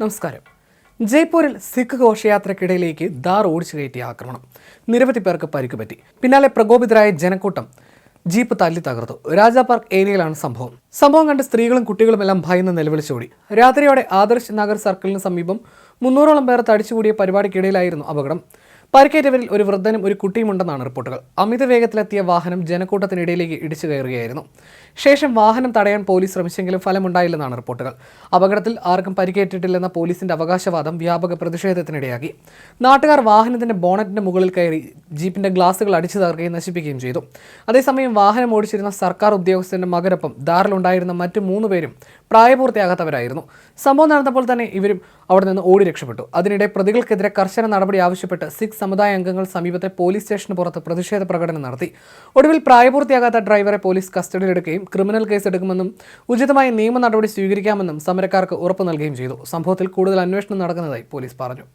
നമസ്കാരം. ജയ്പൂരിൽ സിഖ് ഘോഷയാത്രക്കിടയിലേക്ക് ദാർ ഓടിച്ചു കയറ്റിയ ആക്രമണം. നിരവധി പേർക്ക് പരിക്ക് പറ്റി പിന്നാലെ പ്രകോപിതരായ ജനക്കൂട്ടം ജീപ്പ് തല്ലി തകർത്തു. രാജാ പാർക്ക് ഏരിയയിലാണ് സംഭവം. സംഭവം കണ്ട് സ്ത്രീകളും കുട്ടികളും എല്ലാം ഭയന്ന് നിലവിളിച്ചോടി രാത്രിയോടെ ആദർശ് നഗർ സർക്കിളിന് സമീപം മുന്നൂറോളം പേർ തടിച്ചുകൂടിയ പരിപാടിക്കിടയിലായിരുന്നു അപകടം. പരിക്കേറ്റവരിൽ ഒരു വൃദ്ധനും ഒരു കുട്ടിയുമുണ്ടെന്നാണ് റിപ്പോർട്ടുകൾ. അമിത വേഗത്തിലെത്തിയ വാഹനം ജനക്കൂട്ടത്തിനിടയിലേക്ക് ഇടിച്ചു കയറുകയായിരുന്നു. ശേഷം വാഹനം തടയാൻ പോലീസ് ശ്രമിച്ചെങ്കിലും ഫലമുണ്ടായില്ലെന്നാണ് റിപ്പോർട്ടുകൾ. അപകടത്തിൽ ആർക്കും പരിക്കേറ്റിട്ടില്ലെന്ന പോലീസിന്റെ അവകാശവാദം വ്യാപക പ്രതിഷേധത്തിനിടയാക്കി. നാട്ടുകാർ വാഹനത്തിന്റെ ബോണറ്റിന്റെ മുകളിൽ കയറി ജീപ്പിന്റെ ഗ്ലാസുകൾ അടിച്ചു തകർക്കുകയും നശിപ്പിക്കുകയും ചെയ്തു. അതേസമയം വാഹനം ഓടിച്ചിരുന്ന സർക്കാർ ഉദ്യോഗസ്ഥന്റെ മകനൊപ്പം ദാറിലുണ്ടായിരുന്ന മറ്റു മൂന്ന് പേരും പ്രായപൂർത്തിയാകാത്തവരായിരുന്നു. സംഭവം നടന്നപ്പോൾ തന്നെ ഇവരും അവിടെ നിന്ന് ഓടി രക്ഷപ്പെട്ടു. അതിനിടെ പ്രതികൾക്കെതിരെ കർശന നടപടി ആവശ്യപ്പെട്ട് സിഖ് സമുദായ അംഗങ്ങൾ സമീപത്തെ പോലീസ് സ്റ്റേഷന് പുറത്ത് പ്രതിഷേധ പ്രകടനം നടത്തി. ഒടുവിൽ പ്രായപൂർത്തിയാകാത്ത ഡ്രൈവറെ പോലീസ് കസ്റ്റഡിയിലെടുക്കുകയും ക്രിമിനൽ കേസ് എടുക്കുമെന്നും ഉചിതമായ നിയമ നടപടി സ്വീകരിക്കാമെന്നും സമരക്കാർക്ക് ഉറപ്പു നൽകുകയും ചെയ്തു. സംഭവത്തിൽ കൂടുതൽ അന്വേഷണം നടക്കുന്നതായി പോലീസ് പറഞ്ഞു.